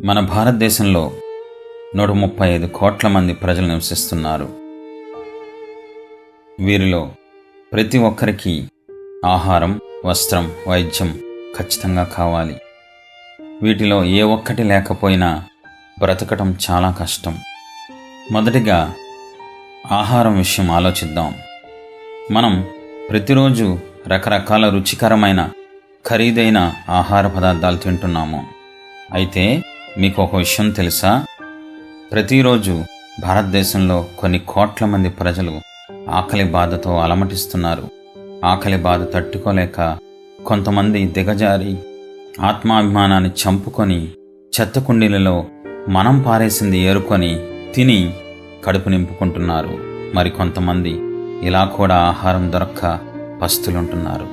మన భారతదేశంలో నూట ముప్పై ఐదు కోట్ల మంది ప్రజలు నివసిస్తున్నారు. వీరిలో ప్రతి ఒక్కరికి ఆహారం వస్త్రం వైద్యం ఖచ్చితంగా కావాలి. వీటిలో ఏ ఒక్కటి లేకపోయినా బ్రతకటం చాలా కష్టం. మొదటిగా ఆహారం విషయం ఆలోచిద్దాం. మనం ప్రతిరోజు రకరకాల రుచికరమైన ఖరీదైన ఆహార పదార్థాలు తింటున్నాము. అయితే మీకు ఒక విషయం తెలుసా? ప్రతిరోజు భారతదేశంలో కొన్ని కోట్ల మంది ప్రజలు ఆకలి బాధతో అలమటిస్తున్నారు. ఆకలి బాధ తట్టుకోలేక కొంతమంది దిగజారి ఆత్మాభిమానాన్ని చంపుకొని చెత్త కుండీలలో మనం పారేసింది ఏరుకొని తిని కడుపు నింపుకుంటున్నారు. మరి కొంతమంది ఇలా కూడా ఆహారం దొరక్క పస్తులుంటున్నారు.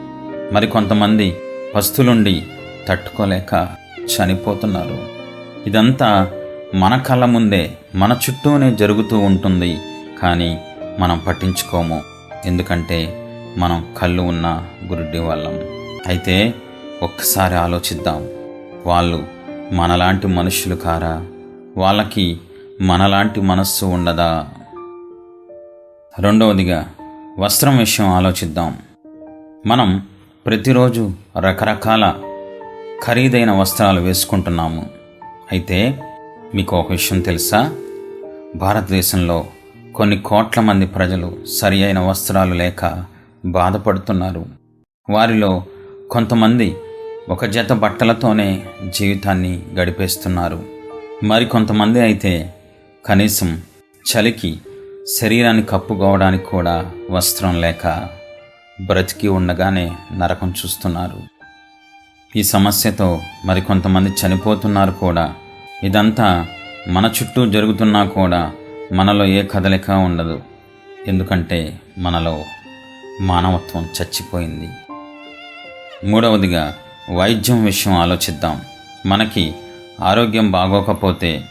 మరి కొంతమంది పస్తులుండి తట్టుకోలేక చనిపోతున్నారు. ఇదంతా మన కళ్ళ ముందే మన చుట్టూనే జరుగుతూ ఉంటుంది. కానీ మనం పట్టించుకోము. ఎందుకంటే మనం కళ్ళు ఉన్న గురుడి వాళ్ళం. అయితే ఒక్కసారి ఆలోచిద్దాం. వాళ్ళు మనలాంటి మనుషులు కారా? వాళ్ళకి మనలాంటి మనస్సు ఉండదా? రెండవదిగా వస్త్రం విషయం ఆలోచిద్దాం. మనం ప్రతిరోజు రకరకాల ఖరీదైన వస్త్రాలు వేసుకుంటున్నాము. అయితే మీకు ఒక విషయం తెలుసా? భారతదేశంలో కొన్ని కోట్ల మంది ప్రజలు సరి అయిన వస్త్రాలు లేక బాధపడుతున్నారు. వారిలో కొంతమంది ఒక జత బట్టలతోనే జీవితాన్ని గడిపేస్తున్నారు. మరి కొంతమంది అయితే కనీసం చలికి శరీరాన్ని కప్పుకోవడానికి కూడా వస్త్రం లేక బ్రతికి ఉండగానే నరకం చూస్తున్నారు. ఈ సమస్యతో మరికొంతమంది చనిపోతున్నారు కూడా ఇదంతా మన చుట్టూ జరుగుతున్నా కూడా మనలో ఏ కదలిక ఉండదు. ఎందుకంటే మనలో మానవత్వం చచ్చిపోయింది. మూడవదిగా వైద్యం విషయం ఆలోచిద్దాం. మనకి ఆరోగ్యం బాగోకపోతే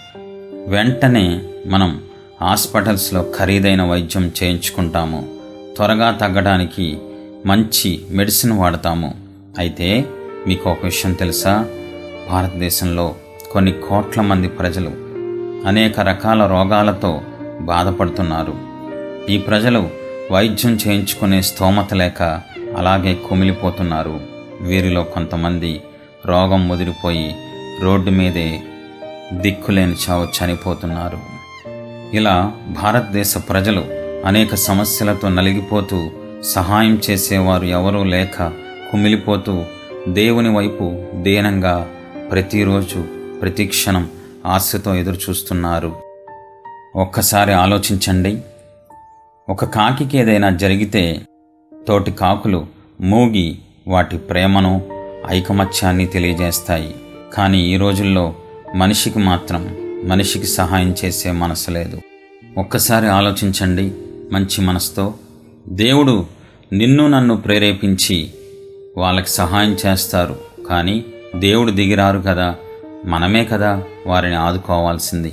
వెంటనే మనం హాస్పిటల్స్లో ఖరీదైన వైద్యం చేయించుకుంటాము. త్వరగా తగ్గడానికి మంచి మెడిసిన్ వాడతాము. అయితే మీకు ఒక విషయం తెలుసా? భారతదేశంలో కొన్ని కోట్ల మంది ప్రజలు అనేక రకాల రోగాలతో బాధపడుతున్నారు. ఈ ప్రజలు వైద్యం చేయించుకునే స్తోమత లేక అలాగే కుమిలిపోతున్నారు. వీరిలో కొంతమంది రోగం ముదిరిపోయి రోడ్డు మీదే దిక్కులేని చావు చనిపోతున్నారు. ఇలా భారతదేశ ప్రజలు అనేక సమస్యలతో నలిగిపోతూ సహాయం చేసేవారు ఎవరూ లేక కుమిలిపోతూ దేవుని వైపు దీనంగా ప్రతిరోజు ప్రతిక్షణం ఆశతో ఎదురుచూస్తున్నారు. ఒక్కసారి ఆలోచించండి. ఒక కాకికి ఏదైనా జరిగితే తోటి కాకులు మూగి వాటి ప్రేమను ఐకమత్యాన్ని తెలియజేస్తాయి. కానీ ఈ రోజుల్లో మనిషికి మాత్రం మనిషికి సహాయం చేసే మనసు లేదు. ఒక్కసారి ఆలోచించండి మంచి మనసుతో. దేవుడు నిన్ను నన్ను ప్రేరేపించి వాళ్ళకి సహాయం చేస్తారు. కానీ దేవుడు దిగిరారు కదా. మనమే కదా వారిని ఆదుకోవాల్సింది.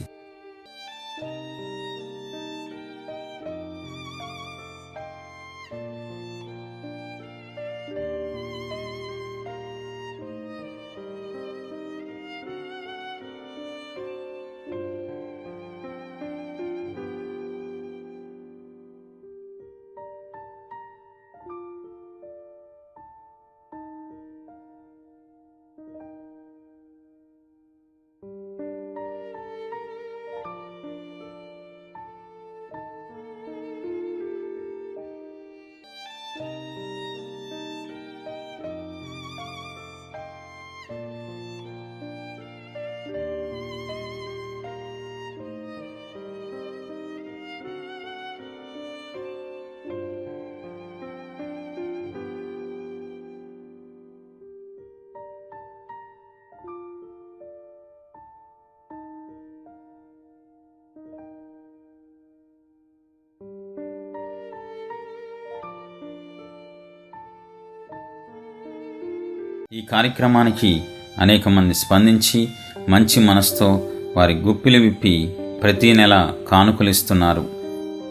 ఈ కార్యక్రమానికి అనేక మంది స్పందించి మంచి మనసుతో వారి గుప్పిలు విప్పి ప్రతి నెల కానుకలిస్తున్నారు.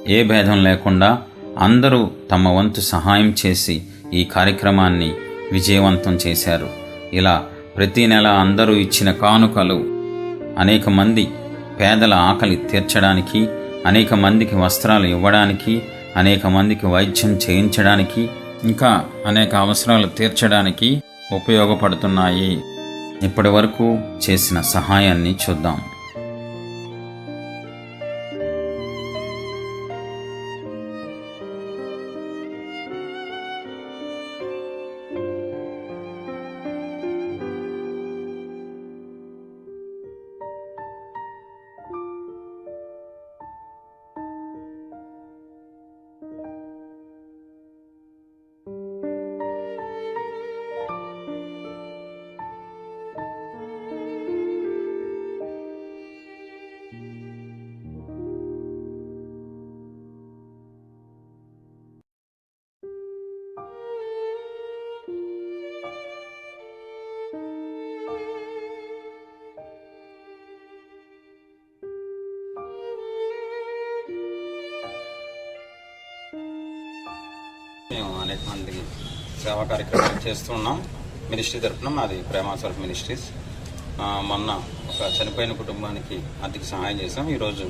ఏ భేదం లేకుండా అందరూ తమ వంతు సహాయం చేసి ఈ కార్యక్రమాన్ని విజయవంతం చేశారు. ఇలా ప్రతి నెల అందరూ ఇచ్చిన కానుకలు అనేక మంది పేదల ఆకలి తీర్చడానికి అనేక మందికి వస్త్రాలు ఇవ్వడానికి అనేక మందికి వైద్యం చేయించడానికి ఇంకా అనేక అవసరాలు తీర్చడానికి ఉపయోగపడుతున్నాయి. ఇప్పటి వరకు చేసిన సహాయాన్ని చూద్దాం. మేము అనేక మందికి సేవా కార్యక్రమాలు చేస్తున్నాం. మినిస్ట్రీ తరఫున మాది ప్రేమాస్వరూప్ మినిస్ట్రీస్. మొన్న ఒక చనిపోయిన కుటుంబానికి ఆర్థిక సహాయం చేసాం ఈరోజు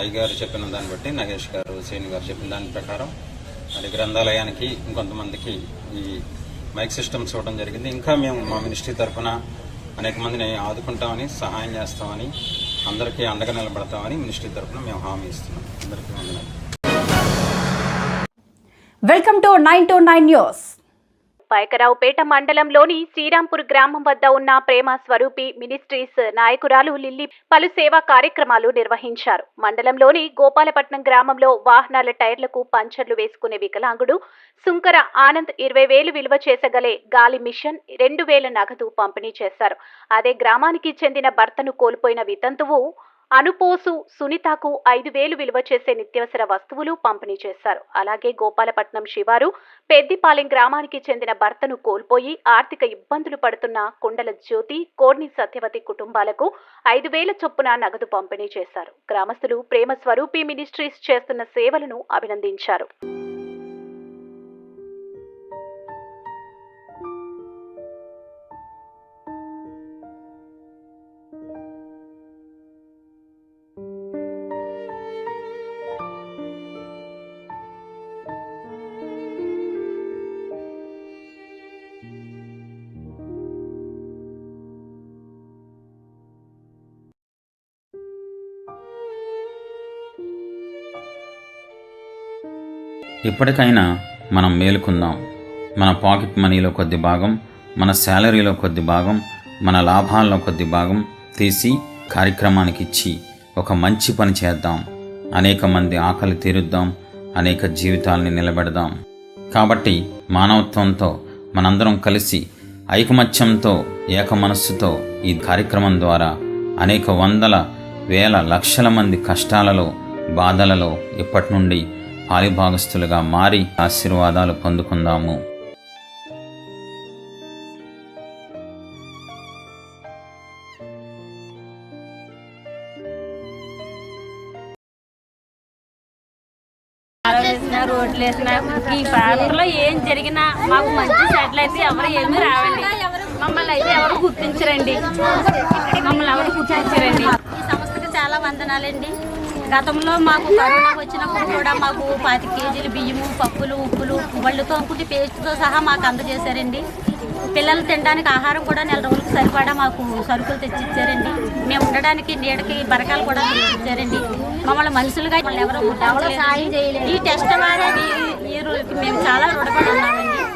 అయ్యగారు చెప్పిన దాన్ని బట్టి నగేష్ గారు శ్రీని గారు చెప్పిన దాని ప్రకారం అది గ్రంథాలయానికి ఇంకొంతమందికి ఈ మైక్ సిస్టమ్స్ ఇవ్వడం జరిగింది. ఇంకా మేము మా మినిస్ట్రీ తరఫున అనేక మందిని ఆదుకుంటామని సహాయం చేస్తామని అందరికీ అండగా నిలబడతామని మినిస్ట్రీ తరఫున మేము హామీ ఇస్తున్నాం. అందరికీ వందనాలు. Welcome to nine to nine news. Paikaraopeta మండలంలోని శ్రీరాంపూర్ గ్రామం వద్ద ఉన్న ప్రేమ స్వరూపి మినిస్ట్రీస్ నాయకురాలు లిల్లీ పలు సేవా కార్యక్రమాలు నిర్వహించారు. మండలంలోని గోపాలపట్నం గ్రామంలో వాహనాల టైర్లకు పంచర్లు వేసుకునే వికలాంగుడు సుంకర ఆనంద్ ఇరవై వేలు విలువ చేసగలే గాలి మిషన్ రెండు వేల నగదు పంపిణీ చేశారు. అదే గ్రామానికి చెందిన భర్తను కోల్పోయిన వితంతువు అనుపోసు సునీతకు ఐదు వేలు విలువ చేసే నిత్యావసర వస్తువులు పంపిణీ చేశారు. అలాగే గోపాలపట్నం శివారు పెద్దిపాలెం గ్రామానికి చెందిన భర్తను కోల్పోయి ఆర్థిక ఇబ్బందులు పడుతున్న కుండల జ్యోతి కోర్ని సత్యవతి కుటుంబాలకు ఐదు వేల చొప్పున నగదు పంపిణీ చేశారు. గ్రామస్తులు ప్రేమ స్వరూపి మినిస్ట్రీస్ చేస్తున్న సేవలను అభినందించారు. ఇప్పటికైనా మనం మేలుకుందాం. మన పాకెట్ మనీలో కొద్ది భాగం మన శాలరీలో కొద్ది భాగం మన లాభాల్లో కొద్ది భాగం తీసి కార్యక్రమానికి ఇచ్చి ఒక మంచి పని చేద్దాం. అనేక మంది ఆకలి తీరుద్దాం అనేక జీవితాల్ని నిలబెడదాం. కాబట్టి మానవత్వంతో మనందరం కలిసి ఐకమత్యంతో ఏక మనస్సుతో ఈ కార్యక్రమం ద్వారా అనేక వందల వేల లక్షల మంది కష్టాలలో బాధలలో ఇప్పటి నుండి పాలిభాగస్తులుగా మారి ఆశీర్వాదాలు పొందుకుందాము. రోడ్లు వేసినా ఈ ప్రాంతంలో ఏం జరిగినా మాకు మంచి సెటిల్ అయితే ఎవరు ఏమీ రావండి. మమ్మల్ని అయితే ఎవరు గుర్తించరండి. మమ్మల్ని ఎవరు గుర్తించరండి. ఈ సంస్థకి చాలా వందనాలండి. గతంలో మాకు కరోనా వచ్చినప్పుడు కూడా మాకు పాతి కేజీలు బియ్యము పప్పులు ఉప్పులు వాళ్ళు తోముకుంటే పేస్ట్తో సహా మాకు అందజేశారండి. పిల్లలు తినడానికి ఆహారం కూడా నెల రోజులకు సరిపడా మాకు సరుకులు తెచ్చిచ్చారండి. మేము ఉండడానికి నీడకి బరకాలు కూడా తెచ్చిచ్చారండి. మమ్మల్ని మనుషులుగా మమ్మల్ని ఎవరో ఈ టెస్ట్ వారే ఈ- ఈ రోజుకి మేము చాలా రుణపడి ఉన్నామండి.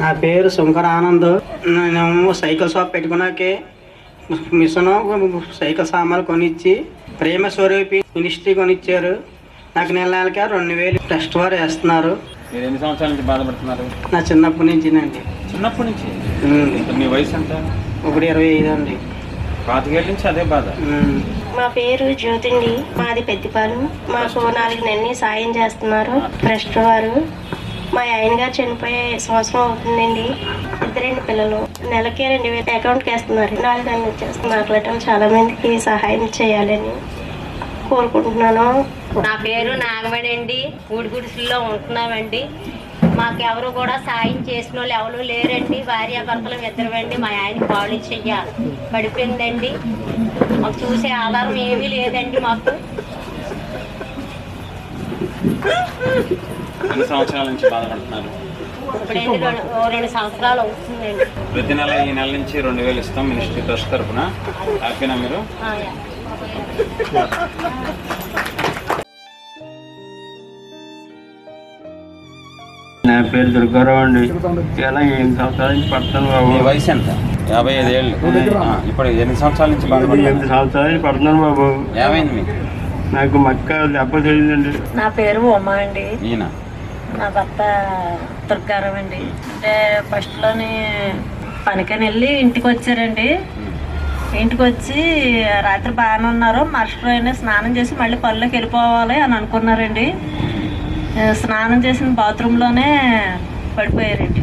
నా పేరు శంకర్ ఆనంద్. నేను సైకిల్ షాప్ పెట్టుకున్నాకే మిషన్ సైకిల్ సామాన్లు కొనిచ్చి ప్రేమ స్వరూపి మినిస్ట్రీ కొనిచ్చారు. నాకు నెల నెలకి రెండు వేలు టెస్ట్ వారు వేస్తున్నారు. మీరు ఎన్ని సంవత్సరాల నుంచి బాధపడుతున్నారు? నా చిన్నప్పటి నుంచినండి. చిన్నప్పటి నుంచి? మీ వయసు ఎంత? ఒకటి ఇరవై ఐదు అండి. పాతికేళ్ళ నుంచి అదే బాధ. మా పేరు జ్యోతిండి మాది పెద్దిపాలెం. మాకు నాలుగు నెలని సాయం చేస్తున్నారు ట్రస్ట్ వారు. మా ఆయన గారు చనిపోయే సంవత్సరం అవుతుందండి. ఇద్దరండి పిల్లలు. నెలకి రెండు వేలు అకౌంట్కి వేస్తున్నారు నాలుగు నెలలు వచ్చేస్తున్నారు మాట్లాడటం చాలా మందికి సహాయం చేయాలని కోరుకుంటున్నాను. నా పేరు నాగమణి అండి. ఊడి గుడిసెల్లో ఉంటున్నామండి. మాకు ఎవరు కూడా సాయం చేసిన వాళ్ళు ఎవరు లేరండి. భార్యాభర్తలు ఇద్దరమండి. మా ఆయన పాలు చెయ్య పడిపోయిందండి. మాకు చూసే ఆధారం ఏమీ లేదండి మాకు. ఎన్ని సంవత్సరాల నుంచి బాధపడుతున్నారు? ప్రతి నెల ఈ నెల నుంచి రెండు వేలు ఇస్తాం మినిస్ట్రీ ట్రస్ట్ తరఫున హ్యాపీనా మీరు? ఆ, నా పేరు దుర్గారావు అండి. ఇలా ఎనిమిది సంవత్సరాల నుంచి పడుతున్నాను బాబు. మీ వయసు ఎంత? యాభై ఐదు ఏళ్ళు. ఇప్పుడు ఎన్ని సంవత్సరాల నుంచి బాధపడుతున్నారు? ఎనిమిది సంవత్సరాల నుంచి పడుతున్నాను బాబు. ఏమైంది మీకు? నాకు మక్క దెబ్బ తెలియదండి నా పేరు ఉమా అండి. ఈయన? నా భర్త దుర్గారావు అండి అంటే ఫస్ట్లోని పనికని వెళ్ళి ఇంటికి వచ్చారండి. ఇంటికి వచ్చి రాత్రి బాగానే ఉన్నారు. మరుసటి రోజునే స్నానం చేసి మళ్ళీ పనులకు వెళ్ళిపోవాలి అని అనుకున్నారండి. స్నానం చేసిన బాత్రూంలోనే పడిపోయారండి.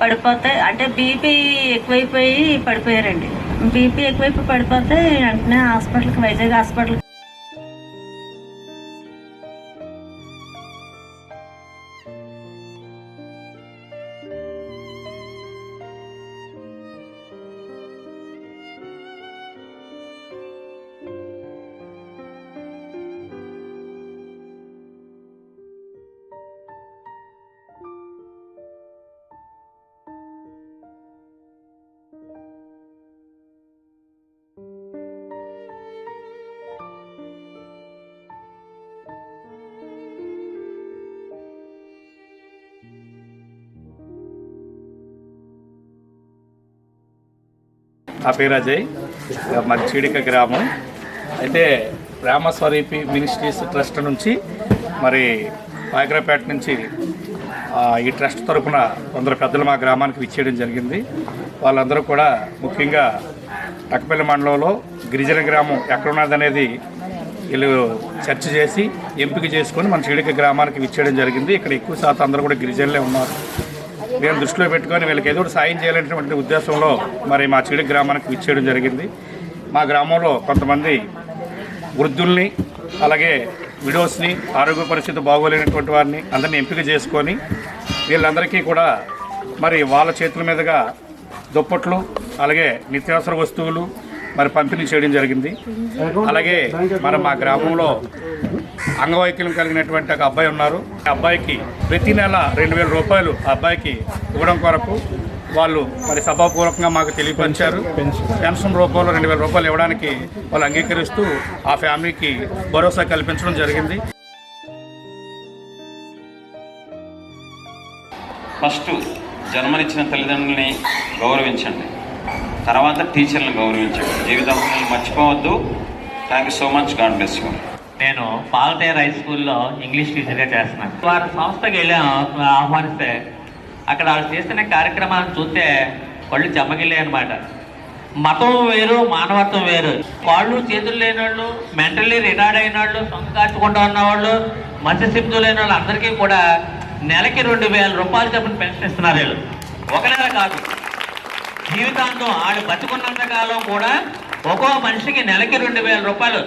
పడిపోతే అంటే బీపీ ఎక్కువైపోయి పడిపోయారండి. బీపీ ఎక్కువైపోయి పడిపోతే వెంటనే హాస్పిటల్కి వైజాగ్ హాస్పిటల్కి నా పేరు అజయ్ మా చీడిక గ్రామం. అయితే రామస్వరూపి మినిస్ట్రీస్ ట్రస్ట్ నుంచి మరి పాయకరాపేట నుంచి ఈ ట్రస్ట్ తరఫున కొందరు పెద్దలు మా గ్రామానికి విచ్చేయడం జరిగింది. వాళ్ళందరూ కూడా ముఖ్యంగా టక్కపల్లి మండలంలో గిరిజన గ్రామం ఎక్కడున్నదనేది వీళ్ళు చర్చ చేసి ఎంపిక చేసుకొని మన చీడిక గ్రామానికి విచ్చేయడం జరిగింది. ఇక్కడ ఎక్కువ శాతం అందరూ కూడా గిరిజనులే ఉన్నారు. నేను దృష్టిలో పెట్టుకొని వీళ్ళకి ఏదో సాయం చేయాలనేటువంటి ఉద్దేశంలో మరి మా చెడు గ్రామానికి విచ్చేయడం జరిగింది. మా గ్రామంలో కొంతమంది వృద్ధుల్ని అలాగే విడోస్ని ఆరోగ్య పరిస్థితి బాగోలేనటువంటి వారిని అందరినీ ఎంపిక చేసుకొని వీళ్ళందరికీ కూడా మరి వాళ్ళ చేతుల మీదుగా దుప్పట్లు అలాగే నిత్యావసర వస్తువులు మరి పంపిణీ చేయడం జరిగింది. అలాగే మరి మా గ్రామంలో అంగవైకల్యం కలిగినటువంటి ఒక అబ్బాయి ఉన్నారు. ఆ అబ్బాయికి ప్రతి నెల రెండు వేల రూపాయలు ఆ అబ్బాయికి ఇవ్వడం కొరకు వాళ్ళు మరి సభాపూర్వకంగా మాకు తెలియపరిచారు. పెన్షన్ రూపంలో రెండు వేల రూపాయలు ఇవ్వడానికి వాళ్ళు అంగీకరిస్తూ ఆ ఫ్యామిలీకి భరోసా కల్పించడం జరిగింది. ఫస్ట్ జన్మనిచ్చిన తల్లిదండ్రులని గౌరవించండి. తర్వాత టీచర్లను గౌరవించండి. జీవితంలో మర్చిపోవద్దు. Thank you so much god bless you నేను పాలతేర్ హై స్కూల్లో ఇంగ్లీష్ టీచర్గా చేస్తున్నాను. వారి సంస్థకి వెళ్ళాం ఆహ్వానిస్తే అక్కడ వాళ్ళు చేస్తున్న కార్యక్రమాలను చూస్తే వాళ్ళు చెమ్మగిలే అనమాట మతం వేరు మానవత్వం వేరు. వాళ్ళు చేతులు లేని వాళ్ళు మెంటల్లీ రిటైర్డ్ అయిన వాళ్ళు సొంత కాచుకుంటూ ఉన్నవాళ్ళు మత్స్యశిబ్దులు లేని వాళ్ళు అందరికీ కూడా నెలకి రెండు వేల రూపాయలు చెప్పిన పెన్షన్ ఇస్తున్నారు వీళ్ళు. ఒక నెల కాదు. జీవితాంతం ఆడు బతుకున్నంత కాలం కూడా ఒక్కో మనిషికి నెలకి రెండు వేల రూపాయలు.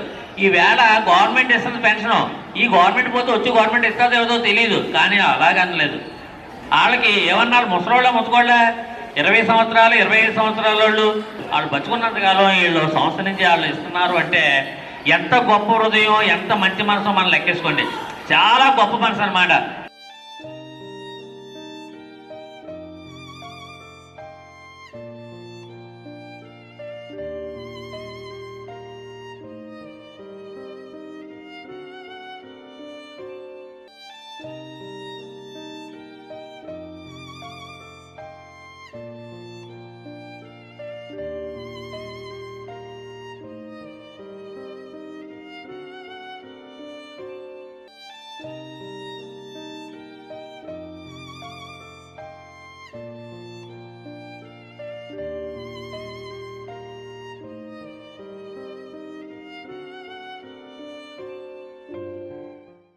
ఈ వేళ గవర్నమెంట్ ఇస్తుంది పెన్షన్ ఈ గవర్నమెంట్ పోతే వచ్చి గవర్నమెంట్ ఇస్తుందో ఏదో తెలియదు కానీ అలాగనలేదు వాళ్ళకి ఏమన్నారు? ముసలోళ్ళ ముసుకోళ్ళ ఇరవై సంవత్సరాలు ఇరవై ఐదు సంవత్సరాల వాళ్ళు. వాళ్ళు బతుకున్నంత కాలం వీళ్ళు సంస్థ నుంచి వాళ్ళు ఇస్తున్నారు అంటే ఎంత గొప్ప హృదయం ఎంత మంచి మనసు మనం లెక్కేసుకోండి. చాలా గొప్ప మనసు అనమాట